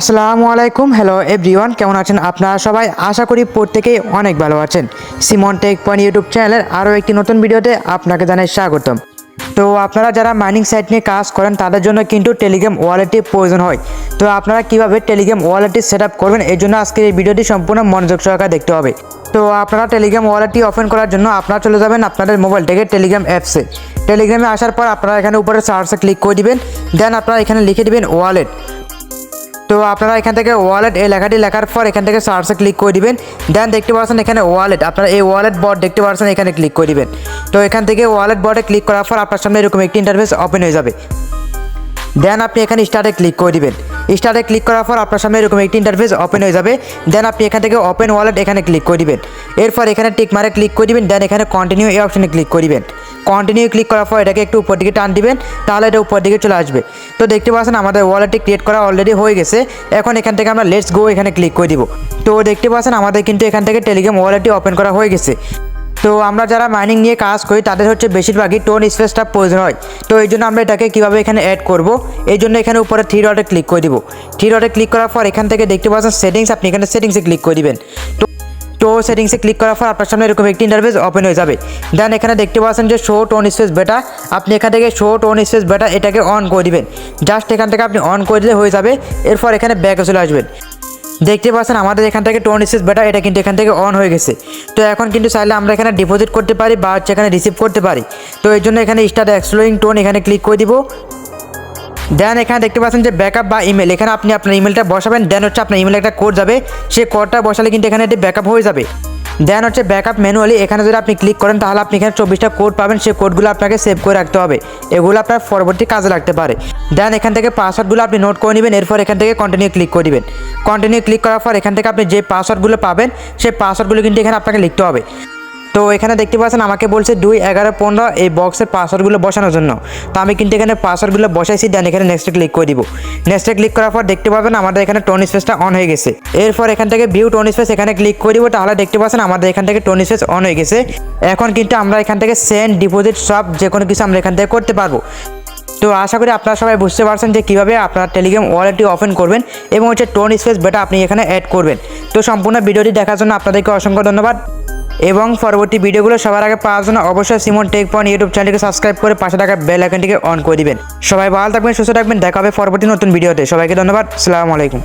আসসালামু আলাইকুম hello everyone কেমন আছেন আপনারা সবাই? আশা করি প্রত্যেকেই অনেক ভালো আছেন। সিমন টেক পয়েন্ট ইউটিউব চ্যানেলের আরও একটি নতুন ভিডিওতে আপনাকে জানাই স্বাগতম। তো আপনারা যারা মাইনিং সাইট নিয়ে কাজ করেন, তাদের জন্য কিন্তু টেলিগ্রাম ওয়ালেটটি প্রয়োজন হয়। তো আপনারা কীভাবে টেলিগ্রাম ওয়ালেটটি সেট আপ করবেন এই জন্য আজকের এই ভিডিওটি সম্পূর্ণ মনোযোগ সহকারে দেখতে হবে। তো আপনারা টেলিগ্রাম ওয়ালেটটি ওপেন করার জন্য আপনারা চলে যাবেন আপনাদের মোবাইল থেকে টেলিগ্রাম অ্যাপসে টেলিগ্রামে আসার পর আপনারা এখানে উপরে সার্চে ক্লিক করে দিবেন দেন আপনারা এখানে লিখে দিবেন ওয়ালেট তো আপনারা এখান থেকে ওয়ালেট এই লেখাটি লেখার পর এখান থেকে সার্চে ক্লিক করে দিবেন। দেন দেখতে পাচ্ছেন এখানে ওয়ালেট আপনারা এই ওয়ালেট বট দেখতে পাচ্ছেন, এখানে ক্লিক করে দিবেন। তো এখান থেকে ওয়ালেট বটে ক্লিক করার পর আপনার সামনে এরকম একটি ইন্টারফেস ওপেন হয়ে যাবে। দেন আপনি এখানে স্টার্টে ক্লিক করে দিবেন। স্টার্টে ক্লিক করার পর আপনার সামনে এরকম একটি ইন্টারফেস ওপেন হয়ে যাবে। দেন আপনি এখান থেকে ওপেন ওয়ালেট এখানে ক্লিক করে দিবেন। এরপর এখানে টিক মারে ক্লিক করে দিবেন। দেন এখানে কন্টিনিউ এই অপশনে ক্লিক করে দিবেন। কন্টিনিউ ক্লিক করার পর এটাকে একটু উপর দিকে টান দিবেন, তাহলে এটা উপর দিকে চলে আসবে। তো দেখতে পাচ্ছেন আমাদের ওয়ালেটটি ক্রিয়েট করা অলরেডি হয়ে গেছে। এখন এখান থেকে আমরা লেটস গো এখানে ক্লিক করে দিব। তো দেখতে পাচ্ছেন আমাদের কিন্তু এখান থেকে টেলিগ্রাম ওয়ালেটটি ওপেন করা হয়ে গেছে। তো আমরা যারা মাইনিং নিয়ে কাজ করি, তাদের হচ্ছে বেশিরভাগই টোন স্পেসটা প্রয়োজন হয়। তো এই জন্য আমরা এটাকে কীভাবে এখানে অ্যাড করব? এই জন্য এখানে উপরে থ্রি ডটে ক্লিক করে দিব। থ্রি ডটে ক্লিক করার পর এখান থেকে দেখতে পাচ্ছেন সেটিংস আপনি এখানে সেটিংসে ক্লিক করে দিবেন। তো তো সেটিংসে ক্লিক করার পর আপনার সামনে এরকম একটি ইন্টারফেস ওপেন হয়ে যাবে। দেন এখানে দেখতে পাচ্ছেন যে শো টোন স্পেস বেটা আপনি এখান থেকে শো টোন স্পেস বেটা এটাকে অন করে দিবেন। জাস্ট এখান থেকে আপনি অন করে দিলে হয়ে যাবে, এরপর এখানে ব্যাকে চলে আসবেন দেখতে পাচ্ছেন আমাদের এখান থেকে টোন স্পেস বেটা এটা কিন্তু এখান থেকে অন হয়ে গেছে। তো এখন কিন্তু চাইলে আমরা এখানে ডিপোজিট করতে পারি বা হচ্ছে এখানে রিসিভ করতে পারি। তো এই জন্য এখানে স্টার্ট এক্সপ্লোরিং টোন এখানে ক্লিক করে দিব। দেন এখানে দেখতে পাচ্ছেন যে ব্যাকআপ বা ইমেল এখানে আপনি আপনার ইমেলটা বসাবেন দেন হচ্ছে আপনার ইমেলে একটা কোড যাবে, সেই কোডটা বসালে কিন্তু এখানে এটি ব্যাকআপ হয়ে যাবে। দেন হচ্ছে ব্যাকআপ ম্যানুয়ালি এখানে যদি আপনি ক্লিক করেন, তাহলে আপনি এখানে চব্বিশটা কোড পাবেন, সেই কোডগুলো আপনাকে সেভ করে রাখতে হবে। এগুলো আপনার পরবর্তী কাজে লাগতে পারে। দেন এখান থেকে পাসওয়ার্ডগুলো আপনি নোট করে নেবেন, এরপর এখান থেকে কন্টিনিউ ক্লিক করে দিবেন। কন্টিনিউ ক্লিক করার পর এখান থেকে আপনি যে পাসওয়ার্ডগুলো পাবেন, সেই পাসওয়ার্ডগুলো কিন্তু এখানে আপনাকে লিখতে হবে। তো এখানে দেখতে পাচ্ছেন, আমাকে বলছে দুই, এগারো, পনেরো এই বক্সের পাসওয়ার্ডগুলো বসানোর জন্য। তো আমি কিন্তু এখানে পাসওয়ার্ডগুলো বসাইছি দেন এখানে নেক্সটে ক্লিক করে দিব। নেক্সটে ক্লিক করার পর দেখতে পাবেন আমাদের এখানে টোন স্পেসটা অন হয়ে গেছে। এরপর এখান থেকে ভিউ টোন স্পেস এখানে ক্লিক করে দিব, তাহলে দেখতে পাচ্ছেন আমাদের এখান থেকে টোন স্পেস অন হয়ে গেছে। এখন কিন্তু আমরা এখান থেকে সেন্ড ডিপোজিট সব যে কোনো কিছু আমরা এখান থেকে করতে পারব। তো আশা করি আপনারা সবাই বুঝতে পারছেন যে কীভাবে আপনার টেলিগ্রাম ওয়ালেটটি ওপেন করবেন এবং হচ্ছে টোন স্পেস বেটা আপনি এখানে অ্যাড করবেন। তো সম্পূর্ণ ভিডিওটি দেখার জন্য আপনাদেরকে অসংখ্য ধন্যবাদ। এবং পরবর্তী ভিডিওগুলো সবার আগে পাওয়ার জন্য অবশ্যই সিমন টেক পয়েন্ট ইউটিউব চ্যানেলকে সাবস্ক্রাইব করে পাশে থাকা বেল আইকনটিকে অন করে দিবেন। সবাই ভালো থাকবেন, সুস্থ থাকবেন, দেখা হবে পরবর্তী নতুন ভিডিওতে। সবাইকে ধন্যবাদ আসসালামু আলাইকুম।